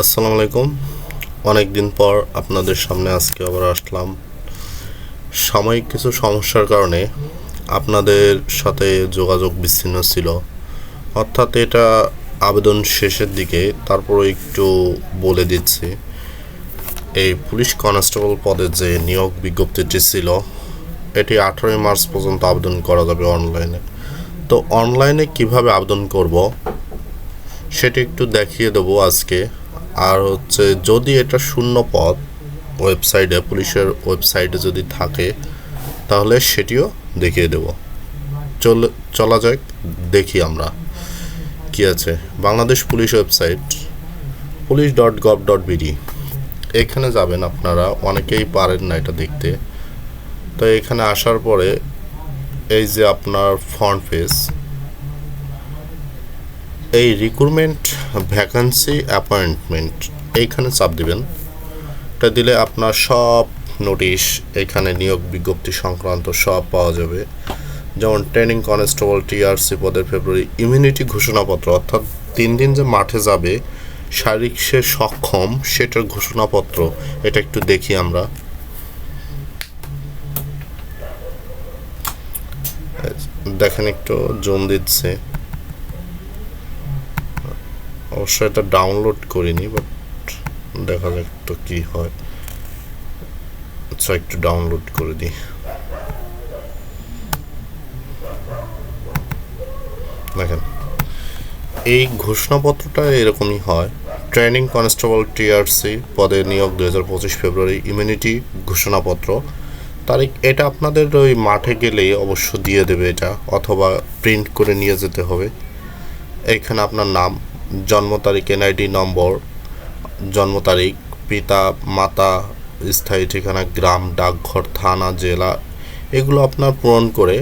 আসসালামু আলাইকুম। অনেক দিন পর আপনাদের সামনে আজকে আবার আসলাম। সাময়িক কিছু সমস্যার কারণে আপনাদের সাথে যোগাযোগ বিচ্ছিন্ন ছিল। অর্থাৎ এটা আবেদন শেষের দিকে, তারপরও একটু বলে দিচ্ছি। এই পুলিশ কনস্টেবল পদে যে নিয়োগ বিজ্ঞপ্তিটি ছিল, এটি আঠারোই মার্চ পর্যন্ত আবেদন করা যাবে অনলাইনে। তো অনলাইনে কীভাবে আবেদন করব, সেটা একটু দেখিয়ে দেবো আজকে। আর হচ্ছে যদি এটা শূন্য পদ ওয়েবসাইটে, পুলিশের ওয়েবসাইটে যদি থাকে, তাহলে সেটিও দেখিয়ে দেব। চলে, চলা যাক, দেখি আমরা কি আছে। Bangladesh police website, police dot gov dot BD. এখানে যাবেন আপনারা, অনেকেই পারেন না এটা দেখতে। তো এখানে আসার পরে, এই যে আপনার ফ্রন্ট পেজ এই রিক্রুটমেন্ট ভ্যাকান্সি অ্যাপয়েন্টমেন্ট এইখানে চাপ দিবেন। এটা দিলে আপনার সব নোটিশ এখানে নিয়োগ বিজ্ঞপ্তি সংক্রান্ত সব পাওয়া যাবে। যেমন ট্রেনিং কনস্টেবল টিআরসি পদের ফেব্রুয়ারি ইমিউনিটি ঘোষণাপত্র, অর্থাৎ তিন দিন যে মাঠে যাবে, শারীরিক সে সক্ষম, সেটার ঘোষণাপত্র, এটা একটু দেখি আমরা। দেখেন একটু জুম দিচ্ছে। অবশ্য এটা ডাউনলোড করিনি বাট দেখা যাক তো কি হয়। আচ্ছা একটু ডাউনলোড করে দিই। দেখেন, এই ঘোষণাপত্রটা এরকমই হয়। ট্রেনিং কনস্টেবল টিআরসি পদে নিয়োগ দু হাজার পঁচিশ ফেব্রুয়ারি ইমিউনিটি ঘোষণাপত্র। তারিখ, এটা আপনাদের ওই মাঠে গেলেই অবশ্য দিয়ে দেবে এটা, অথবা প্রিন্ট করে নিয়ে যেতে হবে। এখানে আপনার নাম জন্ম তারিখ এনআইডি নম্বর। জন্ম তারিখ, পিতা, মাতা, স্থায়ী ঠিকানা, গ্রাম, ডাকঘর, থানা, জেলা, এগুলো আপনার পূরণ করে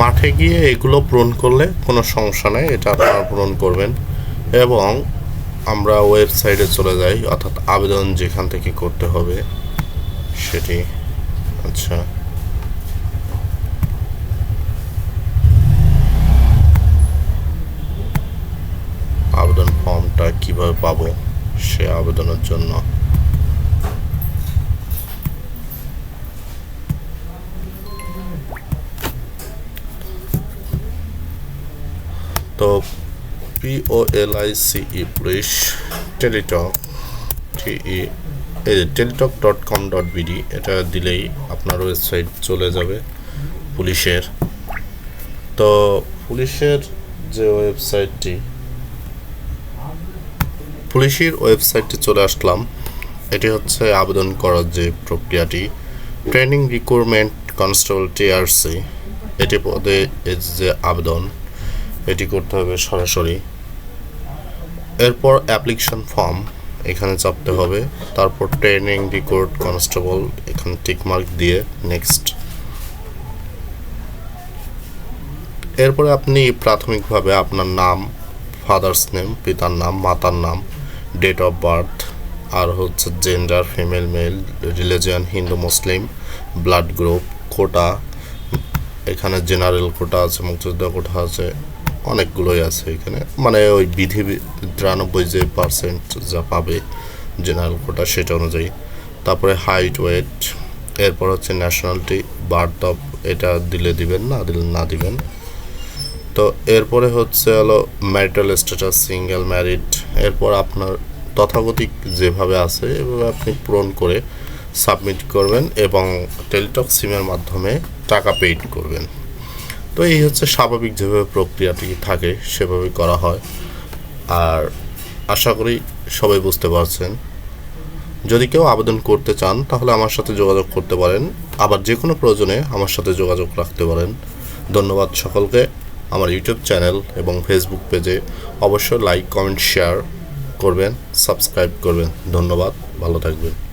মাঠে গিয়ে এগুলো পূরণ করলে কোনো সমস্যা নেই, এটা আপনারা পূরণ করবেন। এবং আমরা ওয়েবসাইটে চলে যাই, অর্থাৎ আবেদন যেখান থেকে করতে হবে, সেটি আচ্ছা আবেদন ফর্মটা কীভাবে পাবো সে আবেদনের জন্য? তো পিওএলআইসিই পুলিশ টেলিটক টিই এই Teletalk dot com dot BD এটা দিলেই আপনার ওয়েবসাইট চলে যাবে পুলিশের। তো, পুলিশের যে ওয়েবসাইটটি পুলিশের ওয়েবসাইটে চলে আসলাম। এটি হচ্ছে আবেদন করার যে প্রক্রিয়াটি। ট্রেনিং রিক্রুটমেন্ট কনস্টেবল টিআরসি এটি পদে যে আবেদন, এটি করতে হবে সরাসরি। এরপর অ্যাপ্লিকেশন ফর্ম এখানে চাপতে হবে। তারপর ট্রেনিং রিক্রুট কনস্টেবল এখানে টিকমার্ক দিয়ে নেক্সট এরপরে আপনি প্রাথমিকভাবে আপনার নাম ফাদার্স নেম পিতার নাম, মাতার নাম ডেট অফ বার্থ আর হচ্ছে gender female male religion Hindu Muslim blood group quota এখানে জেনারেল কোটা আছে, মুক্তিযোদ্ধা কোটা আছে, অনেকগুলোই আছে এখানে। মানে ওই বিধি তিরানব্বই যে পার্সেন্ট যা পাবে জেনারেল কোটা সেটা অনুযায়ী। তারপরে হাইট ওয়েট এরপর হচ্ছে ন্যাশনালিটি বার্থ অফ এটা দিলে দিবেন, না দিলে না দিবেন। তো এরপরে হচ্ছে হলো ম্যারিটাল স্ট্যাটাস সিঙ্গেল ম্যারিড এরপর আপনার তথাগতিক যেভাবে আছে, এভাবে আপনি পূরণ করে সাবমিট করবেন এবং টেলিটক সিমের মাধ্যমে টাকা পেইড করবেন। তো এই হচ্ছে স্বাভাবিক যেভাবে প্রক্রিয়াটি থাকে, সেভাবেই করা হয়। আর আশা করি সবাই বুঝতে পারছেন। যদি কেউ আবেদন করতে চান, তাহলে আমার সাথে যোগাযোগ করতে পারেন। আবার যে কোনো প্রয়োজনে আমার সাথে যোগাযোগ রাখতে পারেন। ধন্যবাদ সকলকে। আমার ইউটিউব চ্যানেল এবং ফেসবুক পেজে অবশ্যই লাইক কমেন্ট শেয়ার করবেন সাবস্ক্রাইব করবেন। ধন্যবাদ, ভালো থাকবেন।